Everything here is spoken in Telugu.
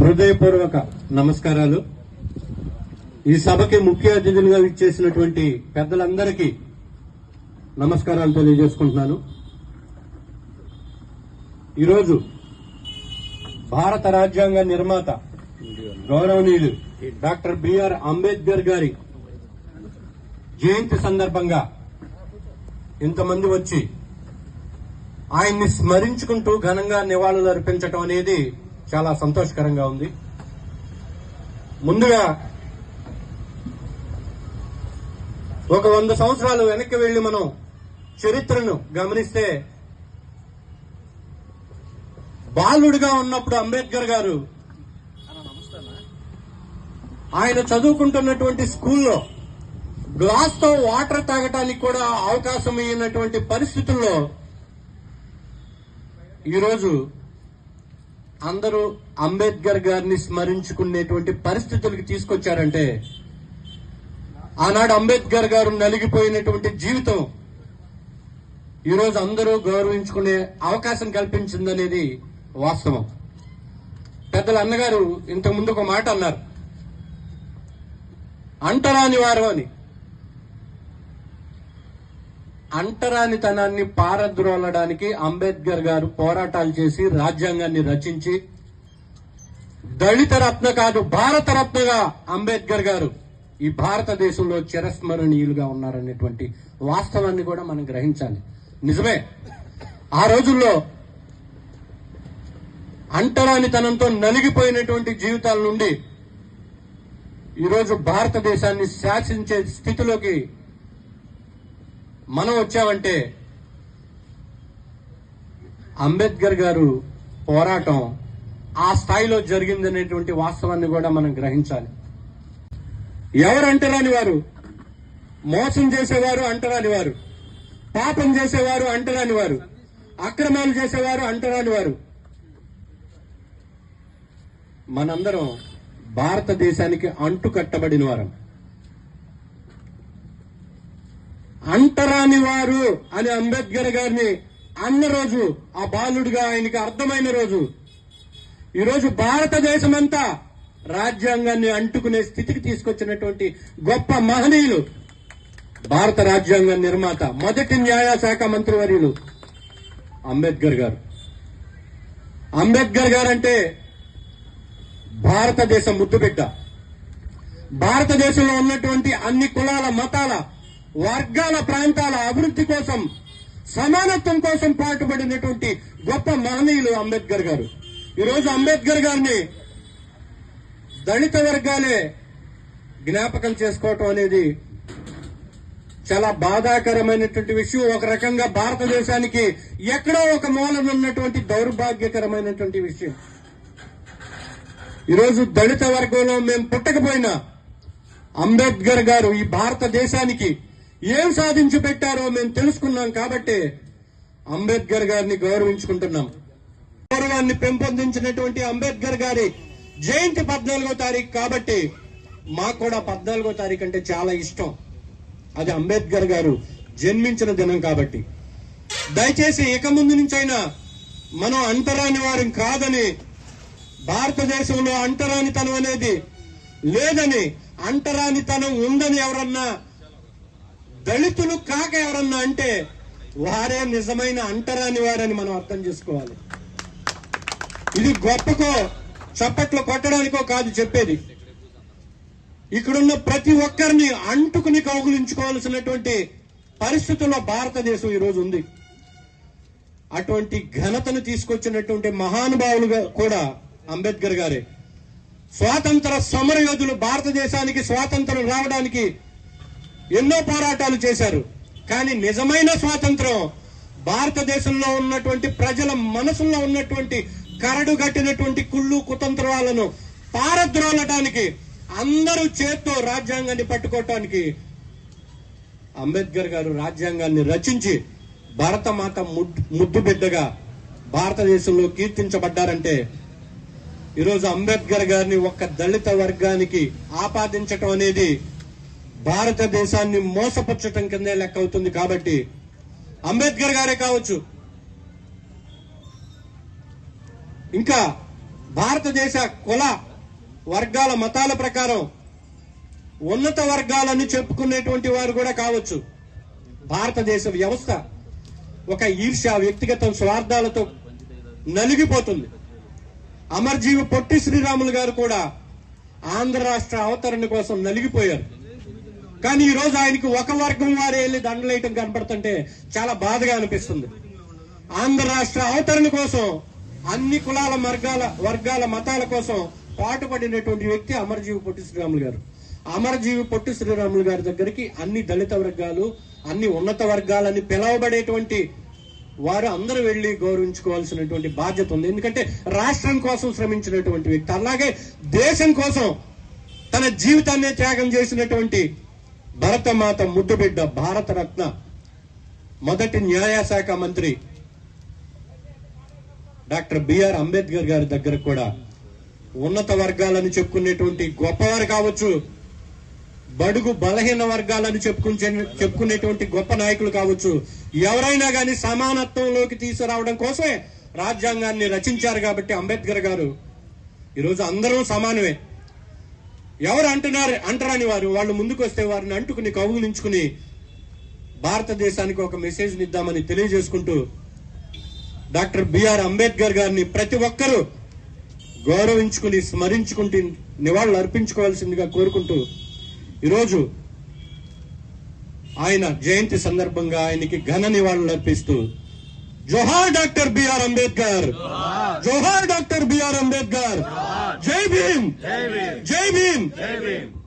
హృదయపూర్వక నమస్కారాలు. ఈ సభకి ముఖ్య అతిథులుగా ఇచ్చేసినటువంటి పెద్దలందరికీ నమస్కారాలు తెలియజేసుకుంటున్నాను. ఈరోజు భారత రాజ్యాంగ నిర్మాత గౌరవనీయులు డాక్టర్ బిఆర్ అంబేద్కర్ గారి జయంతి సందర్భంగా ఇంతమంది వచ్చి ఆయన్ని స్మరించుకుంటూ ఘనంగా నివాళులు అర్పించటం అనేది చాలా సంతోషకరంగా ఉంది. ముందుగా ఒక వంద సంవత్సరాలు వెనక్కి వెళ్ళి మనం చరిత్రను గమనిస్తే బాలుడిగా ఉన్నప్పుడు అంబేద్కర్ గారు ఆయన చదువుకుంటున్నటువంటి స్కూల్లో గ్లాస్తో వాటర్ తాగటానికి కూడా అవకాశం అయినటువంటి పరిస్థితుల్లో ఈరోజు అందరూ అంబేద్కర్ గారిని స్మరించుకునేటువంటి పరిస్థితులకి తీసుకొచ్చారంటే ఆనాడు అంబేద్కర్ గారు నలిగిపోయినటువంటి జీవితం ఈరోజు అందరూ గౌరవించుకునే అవకాశం కల్పించిందనేది వాస్తవం. పెద్దల అన్నగారు ఇంతకు ముందు ఒక మాట అన్నారు. అంటరాని వారు అని. అంటరానితనాన్ని పారద్రోలడానికి అంబేద్కర్ గారు పోరాటాలు చేసి రాజ్యాంగాన్ని రచించి దళిత రత్న కాదు భారత రత్నగా అంబేద్కర్ గారు ఈ భారతదేశంలో చిరస్మరణీయులుగా ఉన్నారనేటువంటి వాస్తవాన్ని కూడా మనం గ్రహించాలి. నిజమే. ఆ రోజుల్లో అంటరానితనంతో నలిగిపోయినటువంటి జీవితాల నుండి ఈరోజు భారతదేశాన్ని శాసించే స్థితిలోకి మనం వచ్చామంటే అంబేద్కర్ గారు పోరాటం ఆ స్థాయిలో జరిగిందనేటువంటి వాస్తవాన్ని కూడా మనం గ్రహించాలి. ఎవరు అంటరాని వారు? మోసం చేసేవారు అంటరాని వారు. పాపం చేసేవారు అంటరాని వారు. అక్రమాలు చేసేవారు అంటరాని వారు. మనందరం భారతదేశానికి అంటు కట్టబడిన వారం. అంటరాని వారు అని అంబేద్కర్ గారిని అన్న రోజు ఆ బాలుడిగా ఆయనకి అర్థమైన రోజు. ఈరోజు భారతదేశమంతా రాజ్యాంగాన్ని అంటుకునే స్థితికి తీసుకొచ్చినటువంటి గొప్ప మహనీయులు. భారత రాజ్యాంగ నిర్మాత మొదటి న్యాయ శాఖ మంత్రివర్యులు అంబేద్కర్ గారు. అంబేద్కర్ గారంటే భారతదేశం ముద్దుబిడ్డ భారతదేశంలో ఉన్నటువంటి అన్ని కులాల మతాల వర్గాల ప్రాంతాల అభివృద్ధి కోసం సమానత్వం కోసం పాటుపడినటువంటి గొప్ప మహనీయులు అంబేద్కర్ గారు. ఈరోజు అంబేద్కర్ గారిని దళిత వర్గాలే జ్ఞాపకం చేసుకోవటం అనేది చాలా బాధాకరమైనటువంటి విషయం. ఒక రకంగా భారతదేశానికి ఎక్కడో ఒక మూలన ఉన్నటువంటి దౌర్భాగ్యకరమైనటువంటి విషయం. ఈరోజు దళిత వర్గంలో మేము పుట్టకపోయినా అంబేద్కర్ గారు ఈ భారతదేశానికి ఏం సాధించి పెట్టారో మేము తెలుసుకున్నాం కాబట్టి అంబేద్కర్ గారిని గౌరవించుకుంటున్నాం. గౌరవాన్ని పెంపొందించినటువంటి అంబేద్కర్ గారి జయంతి పద్నాలుగో తారీఖు కాబట్టి మాకు కూడా పద్నాలుగో తారీఖు అంటే చాలా ఇష్టం. అది అంబేద్కర్ గారు జన్మించిన దినం కాబట్టి. దయచేసి ఇక ముందు నుంచైనా మనం అంటరాని వారం కాదని భారతదేశంలో అంటరానితనం అనేది లేదని అంటరానితనం ఉందని ఎవరన్నా దళితులు కాక ఎవరన్నా అంటే వారే నిజమైన అంటరాని వారని మనం అర్థం చేసుకోవాలి. ఇది గొప్పకో చప్పట్లు కొట్టడానికో కాదు చెప్పేది. ఇక్కడున్న ప్రతి ఒక్కరిని అంటుకుని కౌగులించుకోవాల్సినటువంటి పరిస్థితుల్లో భారతదేశం ఈరోజు ఉంది. అటువంటి ఘనతను తీసుకొచ్చినటువంటి మహానుభావులుగా కూడా అంబేద్కర్ గారే. స్వాతంత్ర సమర యోధులు భారతదేశానికి స్వాతంత్రం రావడానికి ఎన్నో పోరాటాలు చేశారు. కానీ నిజమైన స్వాతంత్రం భారతదేశంలో ఉన్నటువంటి ప్రజల మనసుల్లో ఉన్నటువంటి కరడు కట్టినటువంటి కుళ్ళు కుతంత్రాలను పారద్రోలటానికి అందరూ చేత్తో రాజ్యాంగాన్ని పట్టుకోవటానికి అంబేద్కర్ గారు రాజ్యాంగాన్ని రచించి భారతమాత ముద్దు ముద్దు బిడ్డగా భారతదేశంలో కీర్తించబడ్డారంటే ఈరోజు అంబేద్కర్ గారిని ఒక్క దళిత వర్గానికి ఆపాదించటం అనేది భారతదేశాన్ని మోసపుచ్చటం కిందే లెక్క అవుతుంది కాబట్టి అంబేద్కర్ గారే కావచ్చు. ఇంకా భారతదేశ కుల వర్గాల మతాల ప్రకారం ఉన్నత వర్గాలని చెప్పుకునేటువంటి వారు కూడా కావచ్చు. భారతదేశ వ్యవస్థ ఒక ఈర్ష్య వ్యక్తిగత స్వార్థాలతో నలిగిపోతుంది. అమర్జీవి పొట్టి శ్రీరాములు గారు కూడా ఆంధ్ర రాష్ట్ర అవతరణ కోసం నలిగిపోయారు. కానీ ఈ రోజు ఆయనకి ఒక వర్గం వారే వెళ్ళి దండలేయటం కనపడుతుంటే చాలా బాధగా అనిపిస్తుంది. ఆంధ్ర రాష్ట్ర అవతరణ కోసం అన్ని కులాల వర్గాల వర్గాల మతాల కోసం పాటుపడినటువంటి వ్యక్తి అమరజీవి పొట్టి శ్రీరాములు గారు. అమరజీవి పొట్టి శ్రీరాములు గారి దగ్గరికి అన్ని దళిత వర్గాలు అన్ని ఉన్నత వర్గాలని పిలవబడేటువంటి వారు అందరూ వెళ్ళి గౌరవించుకోవాల్సినటువంటి బాధ్యత ఉంది. ఎందుకంటే రాష్ట్రం కోసం శ్రమించినటువంటి వ్యక్తి అలాగే దేశం కోసం తన జీవితాన్ని త్యాగం చేసినటువంటి భరతమాత ముద్దుబిడ్డ భారతరత్న మొదటి న్యాయశాఖ మంత్రి డాక్టర్ బిఆర్ అంబేద్కర్ గారి దగ్గర కూడా ఉన్నత వర్గాలను చెప్పుకునేటువంటి గొప్పవారు కావచ్చు బడుగు బలహీన వర్గాలను చెప్పుకునే చెప్పుకునేటువంటి గొప్ప నాయకులు కావచ్చు ఎవరైనా కానీ సమానత్వంలోకి తీసుకురావడం కోసమే రాజ్యాంగాన్ని రచించారు కాబట్టి అంబేద్కర్ గారు. ఈరోజు అందరూ సమానమే. ఎవరు అంటున్నారు? అంటరాని వారు. వాళ్ళు ముందుకు వస్తే వారిని అంటుకుని కౌగులించుకుని భారతదేశానికి ఒక మెసేజ్ ఇద్దామని తెలియజేసుకుంటూ డాక్టర్ బిఆర్ అంబేద్కర్ గారిని ప్రతి ఒక్కరూ గౌరవించుకుని స్మరించుకుంటూ నివాళులు అర్పించుకోవాల్సిందిగా కోరుకుంటూ ఈరోజు ఆయన జయంతి సందర్భంగా ఆయనకి ఘన నివాళులు అర్పిస్తూ जोहार डॉक्टर बी आर अंबेडकर जोहार। डॉक्टर बी आर अंबेडकर जय भीम। जय भीम। जय भीम।